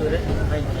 ಹಾಕಿದ್ರೆ ಆಯ್ತು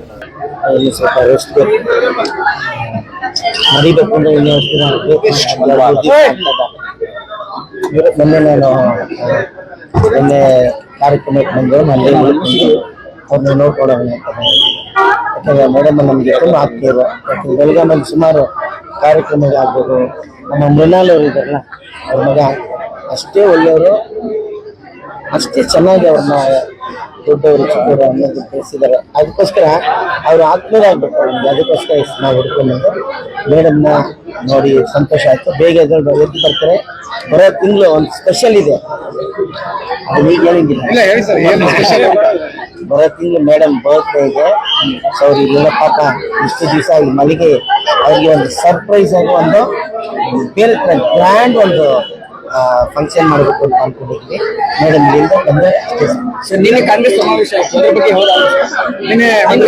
ತಗೊಂಡು ಸ್ವಲ್ಪ ರೆಸ್ಟ್ ಬೇಕು ಮರಿಬೇಕು ಅಂದ್ರೆ ಇನ್ನೂ ದಿನ? ಮೊನ್ನೆ ನಾನು ಮೊನ್ನೆ ಕಾರ್ಯಕ್ರಮಕ್ಕೆ ಬಂದು ಮಾಡ್ಕೊಂಡು ಅವ್ರನ್ನ ನೋಡ್ಕೊಡೋಣ ಅಂತ. ಯಾಕಂದ್ರೆ ಮೇಡಮ್ ನಮಗೆ ತುಂಬ ಆಗ್ತಿದ್ರು ಯಾಕಂದ್ರೆ ಬೆಳಗಾಮಲ್ಲಿ ಸುಮಾರು ಕಾರ್ಯಕ್ರಮಗಳಾಗ್ಬೋದು ನಮ್ಮ ಮೃಣಾಲ್ ಇದ್ದಾರಲ್ಲ, ಅವ್ರ ಮಗ ಅಷ್ಟೇ ಒಳ್ಳೆಯವರು ಅಷ್ಟೇ ಚೆನ್ನಾಗಿ ಅವ್ರನ್ನ ದೊಡ್ಡವರು ಚಿಕ್ಕವರು ಅನ್ನೋದು ತಿಳಿಸಿದ್ದಾರೆ. ಅದಕ್ಕೋಸ್ಕರ ಅವ್ರು ಆತ್ಮೀಯರಾಗಬೇಕು ಅವ್ರಿಗೆ ಅದಕ್ಕೋಸ್ಕರ ನಾವು ಹುಡ್ಕೊಂಡು ಮೇಡಮ್ನ ನೋಡಿ ಸಂತೋಷ ಆಯಿತು. ಬೇಗ ಎದ್ದು ಎದ್ದು ಬರ್ತಾರೆ. ಬರೋ ತಿಂಗಳು ಒಂದು ಸ್ಪೆಷಲ್ ಇದೆ. ಅದು ಈಗ ಹೇಳಿದ್ದಿಲ್ಲ. ಬರೋ ತಿಂಗಳು ಮೇಡಮ್ ಬರ್ತ್ಡೇ ಇದೆ. ಸೊ ಅವ್ರಿಗೆ ಪಾಪ ಇಷ್ಟು ದಿವಸ ಈ ಮಲ್ಲಿಗೆ ಅವ್ರಿಗೆ ಒಂದು ಸರ್ಪ್ರೈಸ್ ಆಗಿ ಒಂದು ಬೇರೆ ಗ್ರ್ಯಾಂಡ್ ಒಂದು ಫಂಕ್ಷನ್ ಮಾಡಬೇಕು ಅಂತ ಅನ್ಕೊಂಡಿದ್ವಿ. ಮೇಡಮ್ ಇಲ್ಲಿಂದ ಬಂದ ಸೊ. ನಿನ್ನೆ ಕಾಂಗ್ರೆಸ್ ಸಮಾವೇಶ ಆಯ್ತು. ಅದ್ರ ಬಗ್ಗೆ ನಾನು ನಿನ್ನೆ ಅದ್ರ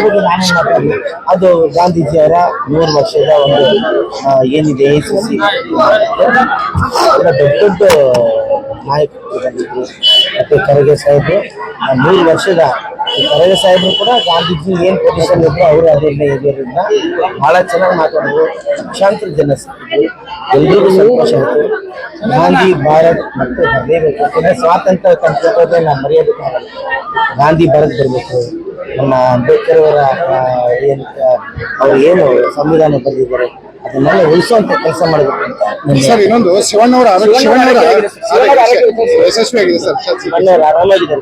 ಬಗ್ಗೆ? ಅದು ಗಾಂಧೀಜಿಯವರ ನೂರು ವರ್ಷದ ಒಂದು ಆ, ಏನಿದೆ ಎ ಸಿ ಸಿ ದೊಡ್ಡ ದೊಡ್ಡ ನಾಯಕರು ಬಂದಿದ್ರು ಮತ್ತೆ ಖರ್ಗೆ ಸಾಹೇಬ್ ನೂರು ವರ್ಷದ ಈ ಖರ್ಗೆ ಸಾಹೇಬರು ಕೂಡ ಗಾಂಧೀಜಿ ಏನ್ ಪೊಸಿಷನ್ ಇದ್ರು ಅವರು ಅದರಿಂದ ಎದುರಿಂದ ಬಹಳ ಚೆನ್ನಾಗಿ ಮಾತಾಡಿದ್ರು. ಲಕ್ಷಾಂತರ ಜನ ಸಿಕ್ಕಿದ್ರು. ಎಲ್ರಿಗೂ ಸಂತೋಷ ಆಯ್ತು. ಗಾಂಧಿ ಭಾರತ್ ಮತ್ತೆ ಬರಲೇಬೇಕು. ಯಾಕಂದ್ರೆ ಸ್ವಾತಂತ್ರ್ಯ ತಂತ್ರದ ನಾವು ಮರೆಯೋದಕ್ಕಾಗಲ್ಲ ಗಾಂಧಿ ಭಾರತ್ ಬರಬೇಕು. ನಮ್ಮ ಅಂಬೇಡ್ಕರ್ ಅವರ ಏನು ಅವ್ರು ಏನು ಸಂವಿಧಾನ ಬರೆದಿದ್ದಾರೆ ಅದನ್ನೆಲ್ಲ ಉಳಿಸುವಂತ ಕೆಲಸ ಮಾಡಬೇಕು ಅಂತ ಸರ್ ಇನ್ನೊಂದು ಶಿವಣ್ಣವರ ಸರ್ ಆರಾಮಾಗಿದ್ದಾರೆ.